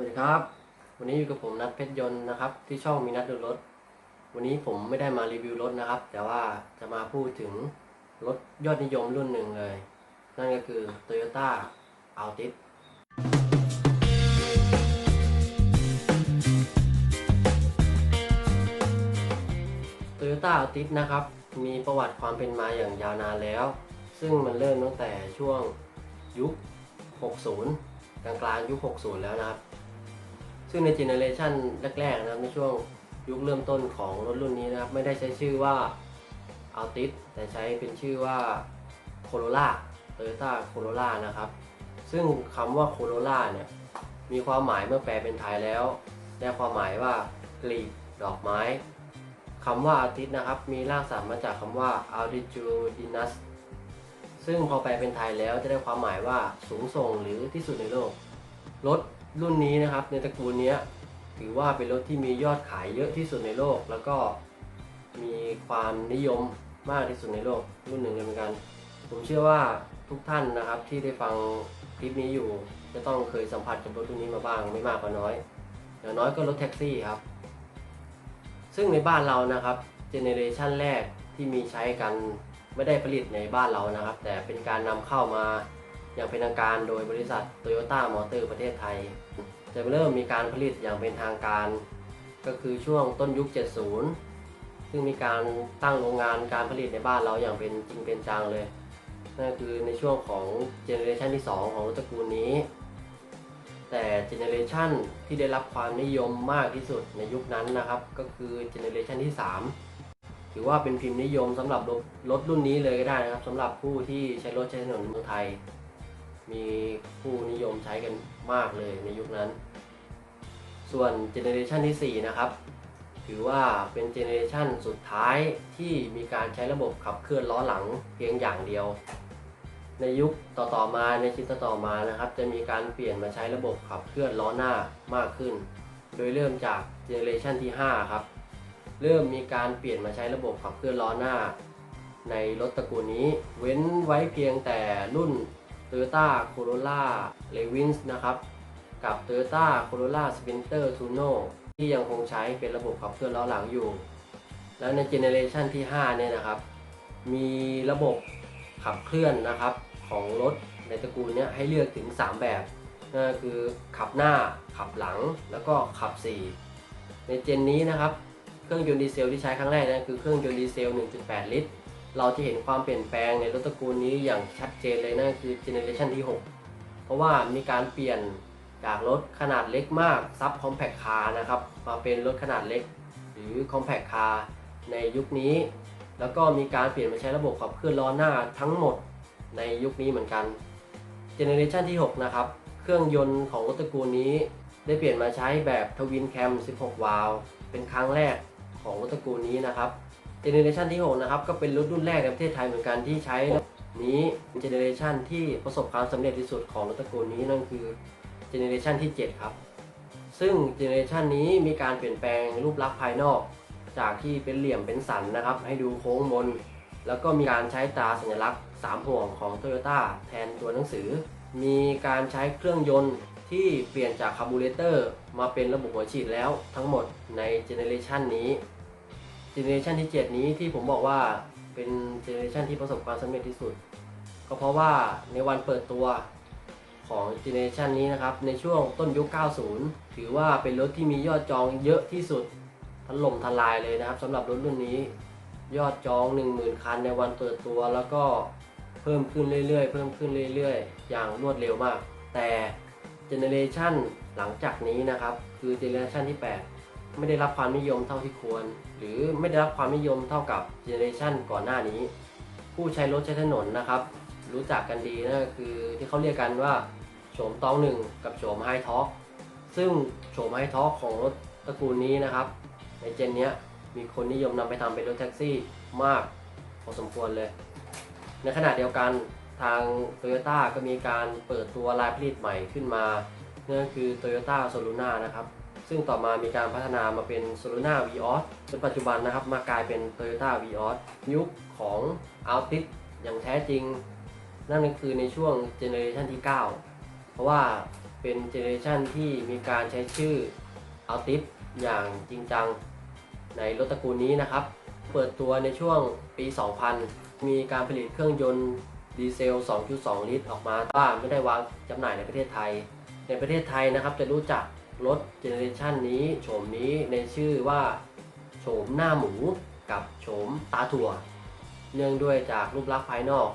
วัสดีครับ วันนี้อยู่กับผมนัทเพชรยนต์นะครับ ที่ช่องมีนัดดูรถ วันนี้ผมไม่ได้มารีวิวรถนะครับ แต่ว่าจะมาพูดถึงรถยอดนิยมรุ่นหนึ่งเลย นั่นก็คือ Toyota Altis Toyota Altis นะครับ มีประวัติความเป็นมาอย่างยาวนานแล้ว ซึ่งมันเริ่มตั้งแต่ช่วงยุค 60 กลางกลางยุค 60 แล้วนะครับ ซึ่งในเจเนอเรชันแรกๆนะครับในช่วงยุคเริ่มต้นของรถรุ่นนี้นะครับ ไม่ได้ใช้ชื่อว่า Altis แต่ใช้เป็นชื่อว่า Corolla Toyota Corolla นะครับ ซึ่งคำว่า Corolla เนี่ยมีความหมายเมื่อแปลเป็นไทยแล้วได้ความหมายว่ากลีบดอกไม้คำว่า Altis นะครับ มีรากศัพท์มาจากคำว่า Altitudinous ซึ่งพอแปลเป็นไทยแล้วจะได้ความหมายว่าสูงส่งหรือที่สุดในโลกรถ รุ่นนี้นะครับในตระกูลนี้ถือว่าเป็นรถที่มียอดขายเยอะที่สุดในโลก แล้วก็มีความนิยมมากที่สุดในโลกรุ่นหนึ่งเลยเหมือนกัน ผมเชื่อว่าทุกท่านนะครับที่ได้ฟังคลิปนี้อยู่ จะต้องเคยสัมผัสกับรถรุ่นนี้มาบ้างไม่มากก็น้อยอย่างน้อยก็รถแท็กซี่ครับ ซึ่งในบ้านเรานะครับเจเนเรชันแรกที่มีใช้กันไม่ได้ผลิตในบ้านเรานะครับ แต่เป็นการนำเข้ามา อย่างเป็นทางการโดยบริษัท Toyota Motor ประเทศไทย จะเริ่มมีการผลิตอย่างเป็นทางการ ก็คือช่วงต้นยุค 70 ซึ่งมีการตั้งโรงงานการผลิตในบ้านเราอย่างเป็นจริงเป็นจังเลยนั่นคือในช่วงของเจเนอเรชันที่ 2 ของรถตระกูลนี้ แต่เจเนอเรชันที่ได้รับความนิยมมากที่สุดในยุคนั้นนะครับ ก็คือเจเนอเรชันที่ 3 ถือว่าเป็นพิมพ์นิยมสำหรับรถรถรุ่นนี้เลยก็ได้นะครับสำหรับผู้ที่ใช้รถใช้ถนนในเมืองไทย มีผู้นิยมใช้กันมากเลยในยุคนั้น ส่วนเจเนเรชันที่ 4 นะครับ ถือว่าเป็นเจเนเรชันสุดท้ายที่มีการใช้ระบบขับเคลื่อนล้อหลังเพียงอย่างเดียว ในยุคต่อๆมาในชิ้นต่อมานะครับ จะมีการเปลี่ยนมาใช้ระบบขับเคลื่อนล้อหน้ามากขึ้น โดยเริ่มจากเจเนเรชันที่ 5 ครับ เริ่มมีการเปลี่ยนมาใช้ระบบขับเคลื่อนล้อหน้า ในรถตระกูลนี้เว้นไว้เพียงแต่รุ่น Toyota Corolla Levins นะครับ กับ Toyota Corolla Sprinter Tuno ที่ยังคงใช้เป็นระบบขับเคลื่อนล้อหลังอยู่ แล้วในเจเนเรชันที่ 5 เนี่ยนะครับ มีระบบขับเคลื่อนนะครับของรถในตระกูลนี้ให้เลือกถึง 3 แบบนั่นก็คือขับหน้าขับหลังแล้วก็ขับ 4 ในเจนนี้นะครับ เครื่องยนต์ดีเซลที่ใช้ครั้งแรกนั่นคือเครื่องยนต์ดีเซล 1.8 ลิตร เราจะเห็นความเปลี่ยนแปลงในรถตระกูลนี้อย่างชัดเจนเลยนั่นคือเจเนอเรชันที่ 6 เพราะว่ามีการเปลี่ยนจากรถขนาดเล็กมากซับคอมแพคคาร์นะครับมาเป็นรถขนาดเล็ก หรือคอมแพคคาร์ในยุคนี้ แล้วก็มีการเปลี่ยนมาใช้ระบบขับเคลื่อนล้อหน้าทั้งหมดในยุคนี้เหมือนกันเจเนอเรชันที่ 6 นะครับ เครื่องยนต์ของรถตระกูลนี้ ได้เปลี่ยนมาใช้แบบทวินแคม 16 วาล์วเป็นครั้งแรกของรถตระกูลนี้นะครับ เจเนเรชันที่6นะครับก็เป็นรถรุ่นแรกในประเทศไทยเหมือนกันที่ใช้นี้เจเนเรชันที่ประสบความสำเร็จที่สุดของรถตระกูลนี้นั่นคือเจเนเรชันที่ 7 ครับ ซึ่งเจเนเรชันนี้มีการเปลี่ยนแปลงรูปลักษณ์ภายนอก จากที่เป็นเหลี่ยมเป็นสันนะครับ ให้ดูโค้งมน แล้วก็มีการใช้ตราสัญลักษณ์ 3 ห่วงของ Toyota แทนตัวหนังสือ มีการใช้เครื่องยนต์ที่เปลี่ยนจากคาร์บูเรเตอร์มาเป็นระบบหัวฉีดแล้วทั้งหมดในเจเนเรชันนี้ เจเนอเรชันที่ 7 นี้ที่ผมบอกว่าเป็นเจเนอเรชันที่ประสบความสำเร็จที่สุด ก็เพราะว่าในวันเปิดตัวของเจเนอเรชันนี้นะครับ ในช่วงต้นยุค 90 ถือว่าเป็นรถที่มียอดจองเยอะที่สุดถล่มทลายเลยนะครับสำหรับรถรุ่นนี้ ยอดจอง 10,000 คันในวันเปิดตัว แล้วก็เพิ่มขึ้นเรื่อยๆ เพิ่มขึ้นเรื่อยๆ อย่างรวดเร็วมาก แต่เจเนอเรชันหลังจากนี้นะครับ คือเจเนอเรชันที่ 8 ไม่ได้รับความนิยมเท่าที่ควร หรือไม่ได้รับความนิยมเท่ากับเจเนเรชันก่อนหน้านี้ ผู้ใช้รถใช้ถนนนะครับ รู้จักกันดีนั่นก็คือที่เขาเรียกกันว่าโฉมตองหนึ่งกับโฉมไฮท็อกซึ่งโฉมไฮท็อกของรถตระกูลนี้นะครับ ในเจนเนี้ยมีคนนิยมนำไปทำเป็นรถแท็กซี่มากพอสมควรเลย ในขณะเดียวกันทาง Toyota ก็มีการเปิดตัวลายผลิตใหม่ขึ้นมานั่นก็คือ Toyota s o l u n a นะครับ ซึ่งต่อมามีการพัฒนามาเป็น s o l u n a Vios จนปัจจุบันนะครับมากลายเป็น Toyota Vios ยุคของ Altis อย่างแท้จริง นั่นก็คือในช่วงเจเนอเรชันที่ 9 เพราะว่าเป็นเจเนอเรชันที่มีการใช้ชื่อ Altis อย่างจริงจังในรถตระกูลนี้นะครับ เปิดตัวในช่วงปี 2000 มีการผลิตเครื่องยนต์ดีเซล 2.2 ลิตรออกมาว่าไม่ได้วางจำหน่ายในประเทศไทย ในประเทศไทยนะครับจะรู้จัก รถเจเนอเรชันนี้โฉมนี้ในชื่อว่าโฉมหน้าหมูกับโฉมตาถั่ว เนื่องด้วยจากรูปลักษณ์ภายนอก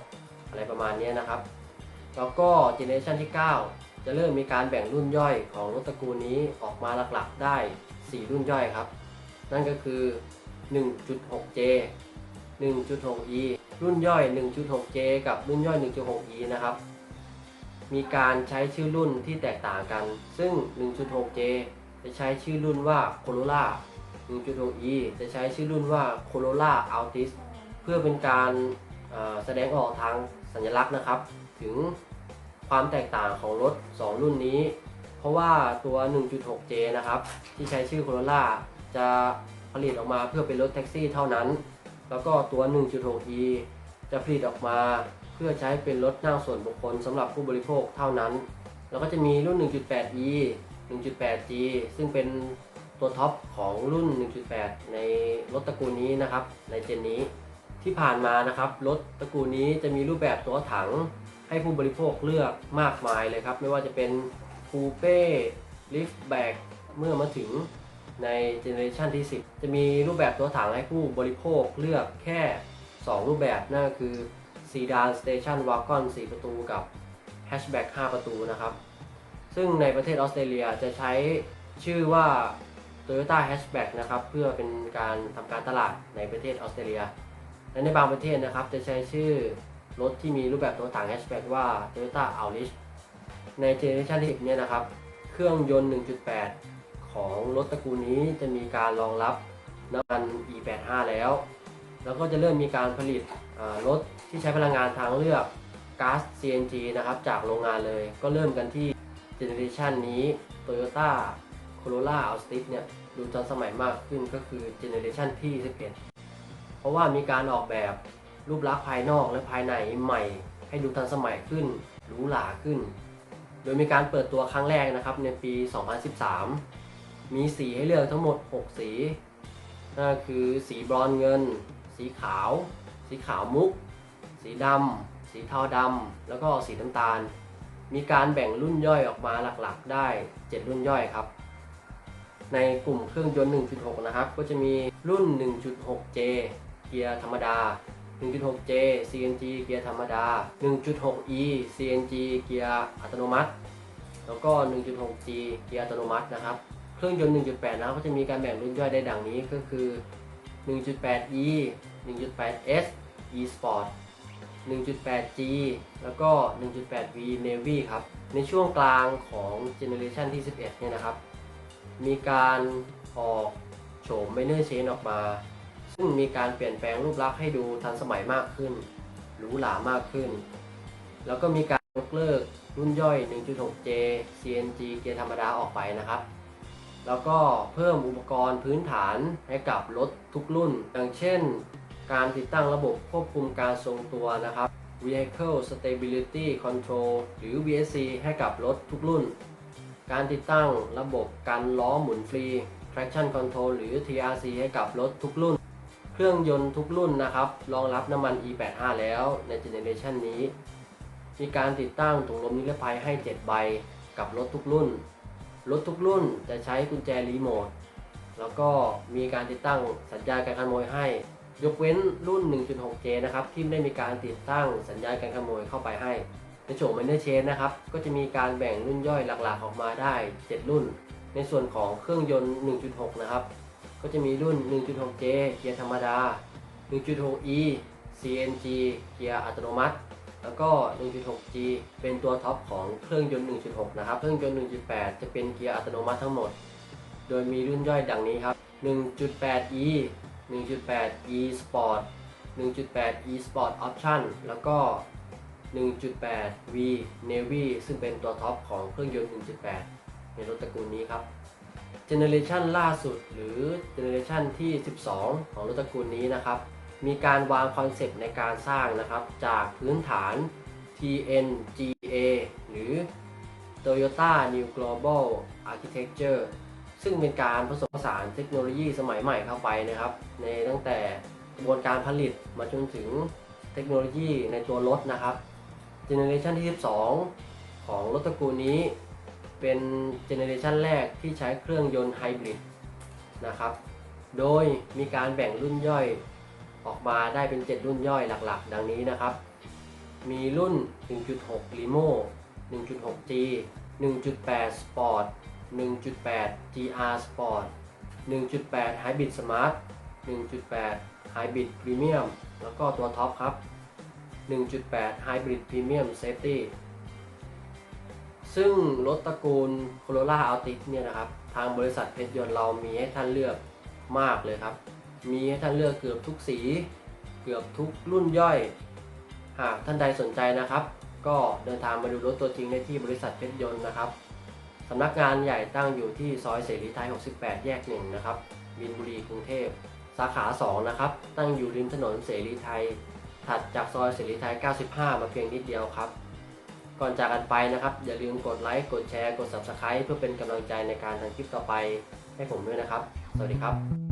อะไรประมาณนี้นะครับ แล้วก็เจเนอเรชันที่ 9 จะเริ่มมีการแบ่งรุ่นย่อยของรถตระกูลนี้ออกมาหลักๆได้ 4 รุ่นย่อยครับ นั่นก็คือ 1.6J 1.6E รุ่นย่อย 1.6J กับรุ่นย่อย 1.6E นะครับ มีการใช้ชื่อรุ่นที่แตกต่างกัน ซึ่ง 1.6J จะใช้ชื่อรุ่นว่า Corolla 1.6E จะใช้ชื่อรุ่นว่า Corolla Altis เพื่อเป็นการแสดงออกทางสัญลักษณ์นะครับ ถึงความแตกต่างของรถ 2 รุ่นนี้ เพราะว่าตัว 1.6J นะครับ ที่ใช้ชื่อ Corolla จะผลิตออกมาเพื่อเป็นรถแท็กซี่เท่านั้น แล้วก็ตัว 1.6E จะผลิตออกมา พื่อใช้เป็นรถนั่งส่วนบุคคลสำหรับผู้บริโภคเท่านั้น แล้วก็จะมีรุ่น 1.8E 1.8G ซึ่งเป็นตัวท็อปของรุ่น 1.8 ในรถตระกูลนี้นะครับ ในเจนนี้ที่ผ่านมานะครับรถตระกูลนี้จะมีรูปแบบตัวถังให้ผู้บริโภคเลือกมากมายเลยครับ ไม่ว่าจะเป็นคูเป้ลิฟต์แบกเมื่อมาถึงในเจเนอเรชันที่ 10 จะมีรูปแบบตัวถังให้ผู้บริโภคเลือกแค่ 2 รูปแบบนั่นก็คือ ซีดานสเตชันวากอน4ประตูกับแฮชแบ็ก5ประตูนะครับ ซึ่งในประเทศออสเตรเลียจะใช้ชื่อว่า Toyota Hatchback นะครับ เพื่อเป็นการทำการตลาดในประเทศออสเตรเลีย และในบางประเทศนะครับ จะใช้ชื่อรถที่มีรูปแบบตัวถัง hatchback ว่า Toyota Auris ในเจเนอเรชันที่10เนี่ยนะครับ เครื่องยนต์ 1.8 ของรถตระกูลนี้จะมีการรองรับน้ำมัน E85 แล้ว แล้วก็จะเริ่มมีการผลิต รถที่ใช้พลังงานทางเลือกก๊าซ CNG นะครับ จากโรงงานเลยก็เริ่มกันที่เจเนอเรชันนี้ Toyota Corolla Altis เนี่ยดูทันสมัยมากขึ้นก็คือเจเนอเรชันที่11เพราะว่ามีการออกแบบรูปลักษณ์ภายนอกและภายในใหม่ ให้ดูทันสมัยขึ้นหรูหราขึ้น โดยมีการเปิดตัวครั้งแรกนะครับในปี 2013 มีสีให้เลือกทั้งหมด 6 สีนั่นคือสีบรอนซ์เงิน สีขาว สีขาวมุก สีดำ สีเทาดำ แล้วก็สีน้ำตาล มีการแบ่งรุ่นย่อยออกมาหลักๆ ได้ 7 รุ่นย่อยครับ ในกลุ่มเครื่องยนต์ 1.6 นะครับ ก็จะมีรุ่น 1.6J เกียร์ธรรมดา 1.6J CNG เกียร์ธรรมดา 1.6E CNG เกียร์อัตโนมัติ แล้วก็ 1.6G เกียร์อัตโนมัตินะครับ เครื่องยนต์ 1.8 นะครับก็จะมีการแบ่งรุ่นย่อยได้ดังนี้ก็คือ 1.8E 1.8S E Sport 1.8G แล้วก็ 1.8V Navy ครับ ในช่วงกลางของเจเนอเรชันที่ 11 เนี่ยนะครับ มีการออกโฉมไมเนอร์เชนออกมา ซึ่งมีการเปลี่ยนแปลงรูปลักษณ์ให้ดูทันสมัยมากขึ้น หรูหรามากขึ้น แล้วก็มีการยกเลิกรุ่นย่อย 1.6J CNG เกียร์ธรรมดาออกไปนะครับ แล้วก็เพิ่มอุปกรณ์พื้นฐานให้กับรถทุกรุ่น อย่างเช่น การติดตั้งระบบควบคุมการทรงตัวนะครับ Vehicle Stability Control หรือ VSC ให้กับรถทุกรุ่น การติดตั้งระบบการล้อหมุนฟรี traction control หรือ TRC ให้กับรถทุกรุ่น เครื่องยนต์ทุกรุ่นนะครับ รองรับน้ำมัน E85 แล้วในเจเนเรชันนี้ มีการติดตั้งถุงลมนิรภัยให้ 7 ใบ กับรถทุกรุ่น รถทุกรุ่นจะใช้กุญแจรีโมท แล้วก็มีการติดตั้งสัญญาณการขโมยให้ ยกเว้นรุ่น 1.6J นะครับที่ไม่ได้มีการติดตั้งสัญญาณการขโมยเข้าไปให้ ในโฉม m มนเ r อร์เชนนะครับ ก็จะมีการแบ่งรุ่นย่อยหลักๆ ออกมาได้ 7 รุ่น ในส่วนของเครื่องยนต์ 1.6 นะครับ ก็จะมีรุ่น 1.6J เกียร์ธรรมดา 1.6E CNG เกียร์อัตโนมัติ แล้วก็ 1.6G เป็นตัวท็อปของเครื่องยนต์ 1.6 นะครับ เครื่องยนต์ 1.8 จะเป็นเกียร์อัตโนมัติทั้งหมด โดยมีรุ่นย่อยดังนี้ครับ 1.8E 1.8E Sport 1.8E Sport Option แล้วก็ 1.8V Navy ซึ่งเป็นตัวท็อปของเครื่องยนต์ 1.8 ในรถตระกูลนี้ครับเจเนอเรชันล่าสุดหรือเจเนอเรชันที่ 12 ของรถตระกูลนี้นะครับ มีการวางคอนเซปต์ในการสร้างนะครับ จากพื้นฐาน TNGA หรือ Toyota New Global Architecture ซึ่งเป็นการผสมผสานเทคโนโลยีสมัยใหม่เข้าไปนะครับ ในตั้งแต่กระบวนการผลิตมาจนถึงเทคโนโลยีในตัวรถนะครับเจเนอเรชันที่ 12 ของรถตระกูลนี้ เป็นเจเนอเรชันแรกที่ใช้เครื่องยนต์ไฮบริดนะครับ โดยมีการแบ่งรุ่นย่อยออกมาได้เป็น 7 รุ่นย่อยหลักๆ ดังนี้นะครับ มีรุ่น 1.6 Limo 1.6G 1.8 Sport 1.8 GR Sport 1.8 Hybrid Smart 1.8 Hybrid Premium แล้วก็ตัวท็อปครับ 1.8 Hybrid Premium Safety ซึ่งรถตระกูล Corolla Altis เนี่ยนะครับ ทางบริษัทเพชรยนต์เรามีให้ท่านเลือกมากเลยครับ มีให้ท่านเลือกเกือบทุกสี เกือบทุกรุ่นย่อย หากท่านใดสนใจนะครับ ก็เดินทางมาดูรถตัวจริงได้ที่บริษัทเพชรยนต์นะครับำนักงานใหญ่ตั้งอยู่ที่ซอยเสรีไทย 68 แยก 1 นะครับบินบุรีกรุงเทพ สาขา 2 นะครับ ตั้งอยู่ริมถนนเสรีไทย ถัดจากซอยเสรีไทย 95 มาเพียงนิดเดียวครับ ก่อนจากกันไปนะครับ อย่าลืมกดไลค์ กดแชร์ กด Subscribe เพื่อเป็นกำลังใจในการทำคลิปต่อไปให้ผมด้วยนะครับ สวัสดีครับ